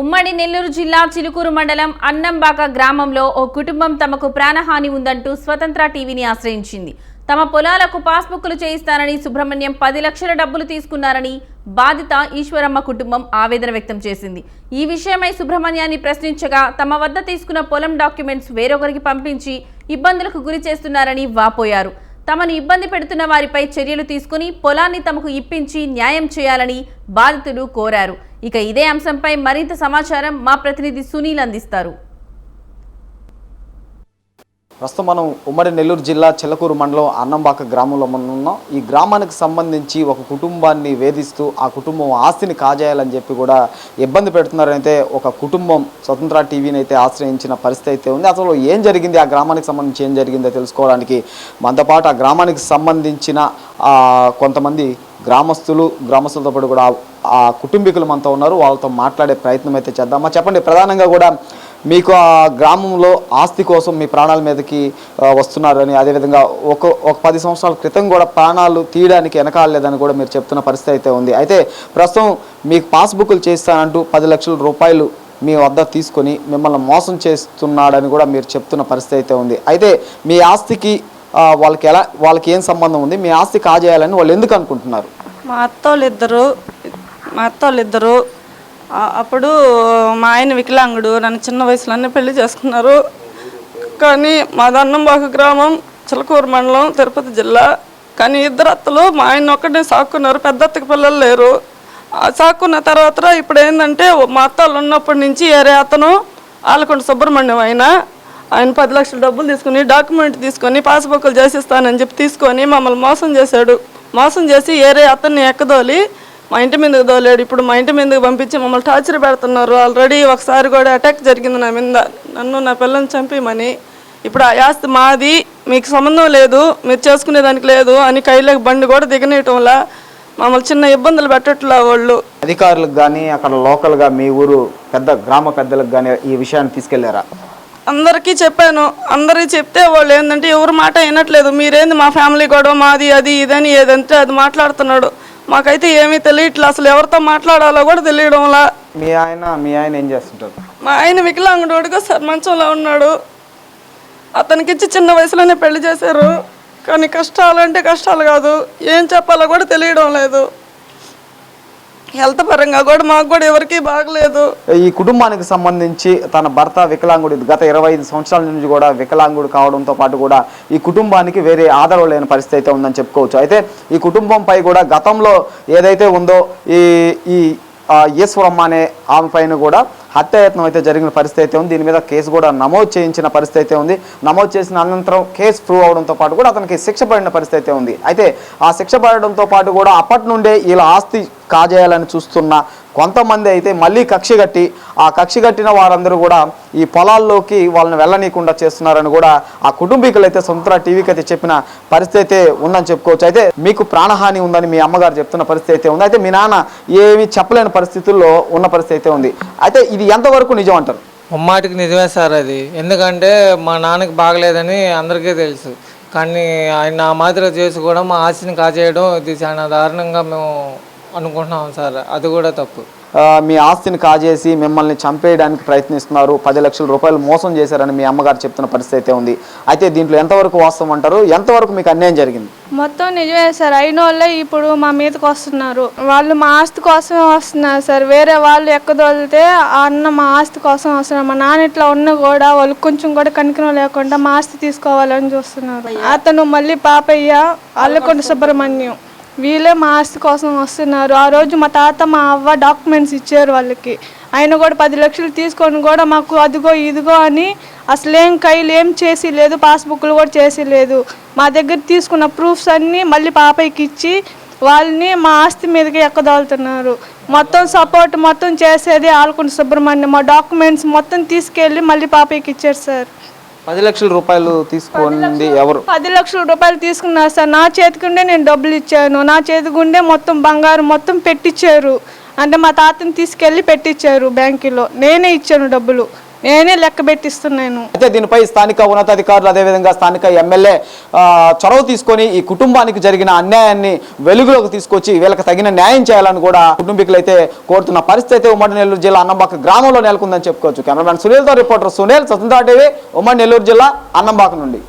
ఉమ్మడి నెల్లూరు జిల్లా చిలుకూరు మండలం అన్నంబాక గ్రామంలో ఓ కుటుంబం తమకు ప్రాణహాని ఉందంటూ స్వతంత్ర టీవీని ఆశ్రయించింది. తమ పొలాలకు పాస్బుక్లు చేయిస్తానని సుబ్రహ్మణ్యం పది లక్షల డబ్బులు తీసుకున్నారని బాధిత ఈశ్వరమ్మ కుటుంబం ఆవేదన వ్యక్తం చేసింది. ఈ విషయమై సుబ్రహ్మణ్యాన్ని ప్రశ్నించగా తమ వద్ద తీసుకున్న పొలం డాక్యుమెంట్స్ వేరొకరికి పంపించి ఇబ్బందులకు గురి చేస్తున్నారని వాపోయారు. తమను ఇబ్బంది పెడుతున్న వారిపై చర్యలు తీసుకుని పొలాన్ని తమకు ఇప్పించి న్యాయం చేయాలని బాధితులు కోరారు. ఇక ఇదే అంశంపై మరింత సమాచారం మా ప్రతినిధి సునీల్ అందిస్తారు. ప్రస్తుతం మనం ఉమ్మడి నెల్లూరు జిల్లా చిలకూరు మండలం అన్నంబాక గ్రామంలో మనం ఉన్నాం. ఈ గ్రామానికి సంబంధించి ఒక కుటుంబాన్ని వేధిస్తూ ఆ కుటుంబం ఆస్తిని కాజేయాలని చెప్పి కూడా ఇబ్బంది పెడుతున్నారైతే ఒక కుటుంబం స్వతంత్ర టీవీని అయితే ఆశ్రయించిన పరిస్థితి అయితే ఉంది. అసలు ఏం జరిగింది? ఆ గ్రామానికి సంబంధించి ఏం జరిగిందో తెలుసుకోవడానికి మనతో పాటు ఆ గ్రామానికి సంబంధించిన కొంతమంది గ్రామస్తులు గ్రామస్తులతో పాటు కూడా ఆ- కుటుంబీకులు మనతో ఉన్నారు. వాళ్ళతో మాట్లాడే ప్రయత్నం అయితే చేద్దామా చెప్పండి ప్రధానంగా కూడా మీకు ఆ గ్రామంలో ఆస్తి కోసం మీ ప్రాణాల మీదకి వస్తున్నారని అదేవిధంగా ఒక ఒక పది సంవత్సరాల క్రితం కూడా ప్రాణాలు తీయడానికి వెనకాలేదని కూడా మీరు చెప్తున్న పరిస్థితి అయితే ఉంది. అయితే ప్రస్తుతం మీకు పాస్బుక్లు చేస్తానంటూ పది లక్షల రూపాయలు మీ వద్ద తీసుకొని మిమ్మల్ని మోసం చేస్తున్నాడని కూడా మీరు చెప్తున్న పరిస్థితి అయితే ఉంది. అయితే మీ ఆస్తికి వాళ్ళకి ఎలా వాళ్ళకి ఏం సంబంధం ఉంది? మీ ఆస్తి కాజేయాలని వాళ్ళు ఎందుకు అనుకుంటున్నారు? మా అత్తోళ్ళు ఇద్దరు మా అత్తోళ్ళు ఇద్దరు అప్పుడు మా ఆయన వికలాంగుడు నన్ను చిన్న వయసులోనే పెళ్ళి చేసుకున్నారు. కానీ మా దన్నంబాకు గ్రామం చిలకూరు మండలం తిరుపతి జిల్లా. కానీ ఇద్దరు అత్తలు మా ఆయన ఒక్కడే సాక్కున్నారు. పెద్ద అత్తకి పిల్లలు లేరు. సాక్కున్న తర్వాత ఇప్పుడు ఏంటంటే మా అత్తలు ఉన్నప్పటి నుంచి ఏరే అతను ఆలకొండ సుబ్రహ్మణ్యం ఆయన ఆయన పది లక్షల డబ్బులు తీసుకుని డాక్యుమెంట్ తీసుకొని పాస్బుక్లు చేసిస్తానని చెప్పి తీసుకొని మమ్మల్ని మోసం చేశాడు. మోసం చేసి ఏరే అతన్ని ఎక్కదోలి మా ఇంటి మీదకి దోలేడు ఇప్పుడు మా ఇంటి మీదకి పంపించి మమ్మల్ని టార్చర్ పెడుతున్నారు. ఆల్రెడీ ఒకసారి కూడా అటాక్ జరిగింది నా మీద. నన్ను నా పిల్లల్ని చంపేమని. ఇప్పుడు ఆ ఆస్తి మాది. మీకు సంబంధం లేదు. మీరు చేసుకునే దానికి లేదు అని కైలోకి బండి కూడా దిగనీయటం వల్ల మమ్మల్ని చిన్న ఇబ్బందులు పెట్టట్లా వాళ్ళు. అధికారులకు కానీ అక్కడ లోకల్గా మీ ఊరు పెద్ద గ్రామ పెద్దలకు కానీ ఈ విషయాన్ని తీసుకెళ్ళారా? అందరికీ చెప్పాను. అందరికీ చెప్తే వాళ్ళు ఏంటంటే ఎవరు మాట వినట్లేదు. మీరేంది మా ఫ్యామిలీ గొడవ? మాది అది ఇదని ఏదంటే అది మాట్లాడుతున్నాడు. మాకైతే ఏమీ తెలియట్లేదు అసలు ఎవరితో మాట్లాడాలో కూడా తెలియడంలా మీ ఆయన మీ ఆయన ఏం చేస్తుంటారు? మా ఆయన వికలాంగుడుగా సార్ మంచంలో ఉన్నాడు. అతనికి ఇచ్చి చిన్న వయసులోనే పెళ్ళి చేశారు. కానీ కష్టాలు అంటే కష్టాలు కాదు. ఏం చెప్పాలో కూడా తెలియడం లేదు. హెల్త్ పరంగా కూడా మాకు కూడా ఎవరికీ బాగలేదు. ఈ కుటుంబానికి సంబంధించి తన భర్త వికలాంగుడు గత ఇరవై ఐదు సంవత్సరాల నుంచి కూడా వికలాంగుడు కావడంతో పాటు కూడా ఈ కుటుంబానికి వేరే ఆధారం లేని పరిస్థితి అయితే ఉందని చెప్పుకోవచ్చు. అయితే ఈ కుటుంబంపై కూడా గతంలో ఏదైతే ఉందో ఈ ఈ ఈశ్వరమ్మ అనే ఆమె పైన కూడా హత్యాయత్నం అయితే జరిగిన పరిస్థితి అయితే ఉంది. దీని మీద కేసు కూడా నమోదు చేయించిన పరిస్థితి అయితే ఉంది. నమోదు చేసిన అనంతరం కేసు ప్రూవ్ అవడంతో పాటు కూడా అతనికి శిక్ష పడిన పరిస్థితి అయితే ఉంది. అయితే ఆ శిక్ష పడడంతో పాటు కూడా అప్పటి నుండే ఇలా ఆస్తి కాజేయాలని చూస్తున్న కొంతమంది అయితే మళ్ళీ కక్షి కట్టి ఆ కక్షి కట్టిన వారందరూ కూడా ఈ పొలాల్లోకి వాళ్ళని వెళ్ళనీయకుండా చేస్తున్నారని కూడా ఆ కుటుంబీకులు అయితే సొంత టీవీకి అయితే చెప్పిన పరిస్థితి అయితే ఉందని చెప్పుకోవచ్చు. అయితే మీకు ప్రాణహాని ఉందని మీ అమ్మగారు చెప్తున్న పరిస్థితి అయితే ఉంది. అయితే మీ నాన్న ఏమీ చెప్పలేని పరిస్థితుల్లో ఉన్న పరిస్థితి అయితే ఉంది. అయితే ఇది ఎంతవరకు నిజం అంటారు? ముమ్మాటికి నిజమే సార్ అది. ఎందుకంటే మా నాన్నకి బాగలేదని అందరికీ తెలుసు. కానీ ఆయన ఆ మాదిరి చేసి కూడా మా ఆశని కాజేయడం ఇది చాలా దారుణంగా మేము అనుకుంటున్నాం సార్. అది కూడా తప్పు. మీ ఆస్తిని కాజేసి మిమ్మల్ని చంపేయడానికి ప్రయత్నిస్తున్నారు. పది లక్షల రూపాయలు మోసం చేశారని మీ అమ్మగారు చెప్తున్న పరిస్థితి అయితే ఉంది. అయితే దీంట్లో ఎంతవరకు వాస్తవం అంటారు? ఎంతవరకు మీకు అన్యాయం జరిగింది? మొత్తం నిజమే సార్. అయిన వాళ్ళే ఇప్పుడు మా మీదకి వస్తున్నారు. వాళ్ళు మా ఆస్తి కోసం వస్తున్నారు సార్. వేరే వాళ్ళు ఎక్కదోలితే ఆ అన్న మా ఆస్తి కోసం వస్తున్నారు. మా నాన్న ఇట్లా ఉన్నా కూడా వాళ్ళు కొంచెం కూడా కనికరం లేకుండా మా ఆస్తి తీసుకోవాలని చూస్తున్నారు. అతను మళ్ళీ పాపయ్య అల్లకొండ సుబ్రహ్మణ్యం. వీళ్ళే మా ఆస్తి కోసం వస్తున్నారు. ఆ రోజు మా తాత మా అవ్వ డాక్యుమెంట్స్ ఇచ్చారు వాళ్ళకి. ఆయన కూడా పది లక్షలు తీసుకొని కూడా మాకు అదిగో ఇదిగో అని అసలేం కైలు ఏం చేసి లేదు పాస్బుక్లు కూడా చేసి లేదు. మా దగ్గర తీసుకున్న ప్రూఫ్స్ అన్నీ మళ్ళీ పాపయ్యకి ఇచ్చి వాళ్ళని మా ఆస్తి మీదకి ఎక్కదోలుతున్నారు. మొత్తం సపోర్ట్ మొత్తం చేసేది ఆల్కొండ సుబ్రహ్మణ్యం. మా డాక్యుమెంట్స్ మొత్తం తీసుకెళ్ళి మళ్ళీ పాపయ్యకి ఇచ్చారు సార్. పది లక్షల రూపాయలు తీసుకుంది ఎవరు? పది లక్షల రూపాయలు తీసుకున్నారు సార్ నా చేతికుండే నేను డబ్బులు ఇచ్చాను. నా చేతికుండే మొత్తం బంగారం మొత్తం పెట్టించారు అంటే మా తాతని తీసుకెళ్ళి పెట్టించారు బ్యాంకులో. నేనే ఇచ్చాను డబ్బులు. నేనే లెక్క పెట్టిస్తున్నాను. అయితే దీనిపై స్థానిక ఉన్నతాధికారులు అదేవిధంగా స్థానిక ఎమ్మెల్యే చొరవ తీసుకొని ఈ కుటుంబానికి జరిగిన అన్యాయాన్ని వెలుగులోకి తీసుకొచ్చి వీళ్ళకి తగిన న్యాయం చేయాలని కూడా కుటుంబీకులు అయితే కోరుతున్న పరిస్థితి అయితే ఉమ్మడి నెల్లూరు జిల్లా అన్నంబాక గ్రామంలో నెలకొందని చెప్పుకోవచ్చు. కెమెరామ్యాన్ సునీల్తో రిపోర్టర్ సునీల్ స్వతంత్ర టీవీ ఉమ్మడి నెల్లూరు జిల్లా అన్నంబాక నుండి.